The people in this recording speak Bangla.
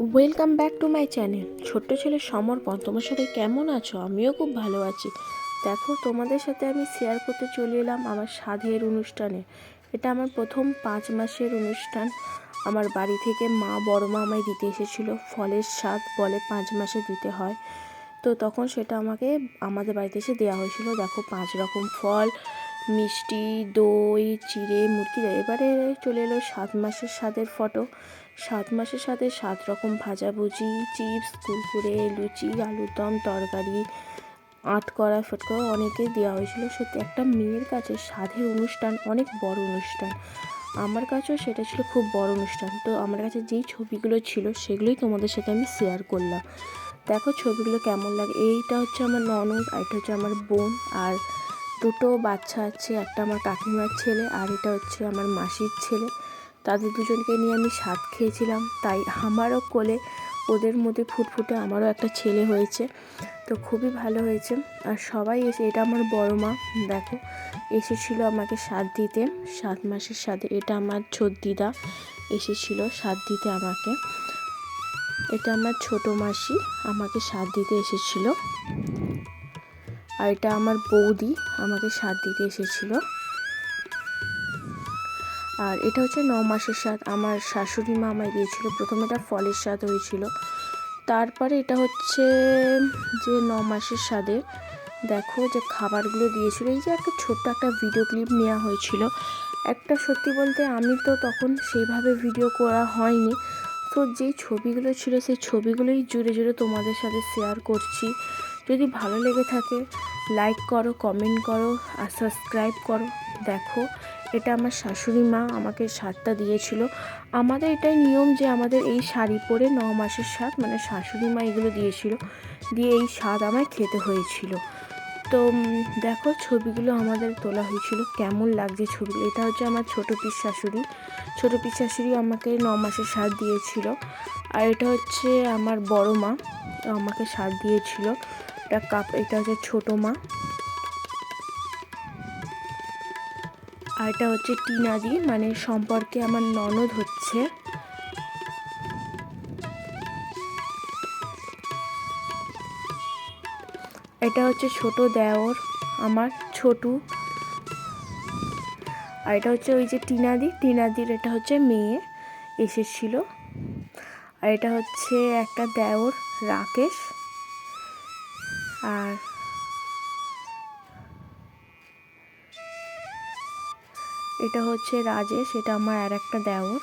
Welcome back to my channel ছোট্ট ছেলে সমর্পণ, তোমার সাথে কেমন আছো? আমিও খুব ভালো আছি। দেখো, তোমাদের সাথে আমি শেয়ার করতে চলে এলাম আমার স্বাদের অনুষ্ঠানে। এটা আমার প্রথম পাঁচ মাসের অনুষ্ঠান। আমার বাড়ি থেকে মা বড় মা আমায় দিতে এসেছিল। ফলের স্বাদ বলে পাঁচ মাসে দিতে হয়। তো তখন সেটা আমাকে, আমাদের বাড়িতে এসে দেওয়া হয়েছিল। দেখো, পাঁচ রকম ফল, মিষ্টি, দই, চিড়ে, মুরগি, এবারে চলে এলো সাত মাসের স্বাদের ফটো। সাত মাসের সাথে সাত রকম ভাজাভুজি, চিপস, কুরকুরে, লুচি আলুর দম তরকারি, আট করা ফটকরা অনেকেই দেওয়া হয়েছিল। সত্যি একটা মেয়ের কাছে স্বাদের অনুষ্ঠান অনেক বড় অনুষ্ঠান। আমার কাছেও সেটা ছিল খুব বড় অনুষ্ঠান। তো আমার কাছে যেই ছবিগুলো ছিল সেগুলোই তোমাদের সাথে আমি শেয়ার করলাম। দেখো ছবিগুলো কেমন লাগে। এইটা হচ্ছে আমার ননদ, আর এটা হচ্ছে আমার বোন, আর দুটো বাচ্চা আছে। একটা আমার কাকিমার ছেলে, আর এটা হচ্ছে আমার মাসির ছেলে। তাদের দুজনকে নিয়ে আমি স্বাদ খেয়েছিলাম। তাই আমারও কোলে ওদের মধ্যে ফুটফুটে আমারও একটা ছেলে হয়েছে। তো খুবই ভালো হয়েছে। আর সবাই এসে, এটা আমার বড় মা, দেখো, এসেছিল আমাকে স্বাদ দিতে। সাত মাসের স্বাদে, এটা আমার দিদা এসেছিল স্বাদ দিতে আমাকে। এটা আমার ছোট মাসি আমাকে স্বাদ দিতে এসেছিল। আর এটা আমার বৌদি আমাকে স্বাদ দিতে এসেছিল। আর এটা হচ্ছে ন মাসের স্বাদ। আমার শাশুড়ি মা আমায় দিয়েছিলো। প্রথমে এটা ফলের স্বাদ হয়েছিল। তারপরে এটা হচ্ছে যে ন মাসের স্বাদে দেখো যে খাবারগুলো দিয়েছিল। এই যে একটা ছোট্ট একটা ভিডিও ক্লিপ নেওয়া হয়েছিল। একটা সত্যি বলতে আমি তো তখন সেইভাবে ভিডিও করা হয়নি। তো যেই ছবিগুলো ছিল, সেই ছবিগুলোই জুড়ে জুড়ে তোমাদের সাথে শেয়ার করছি। যদি ভালো লেগে থাকে লাইক করো কমেন্ট করো, আর সাবস্ক্রাইব করো। দেখো এটা আমার শাশুড়ি মা আমাকে শাড়িটা দিয়েছিল। আমাদের এটাই নিয়ম যে আমাদের এই শাড়ি পরে ন মাসের স্বাদ মানে শাশুড়ি মা এগুলো দিয়েছিল, দিয়ে এই স্বাদ আমায় খেতে হয়েছিল। তো দেখো ছবিগুলো আমাদের তোলা হয়েছিল, কেমন লাগছে ছবিগুলো। এটা হচ্ছে আমার ছোটো পিস শাশুড়ি। ছোটো পিস শাশুড়ি আমাকে ন মাসের স্বাদ দিয়েছিল। আর এটা হচ্ছে আমার বড় মা, আমাকে স্বাদ দিয়েছিল। এটা কাপ, এটা হচ্ছে ছোটো মা। আর এটা হচ্ছে টিনাদি মানে সম্পর্কে আমার ননদ হচ্ছে। এটা হচ্ছে ছোট দেওর, আমার ছোটু। আর এটা হচ্ছে ওই যে টিনাদি টিনাদির এটা হচ্ছে মেয়ে এসেছিল। আর এটা হচ্ছে একটা দেওর, রাকেশ। আর এটা হচ্ছে রাজেশ এটা আমার আর একটা দেওর।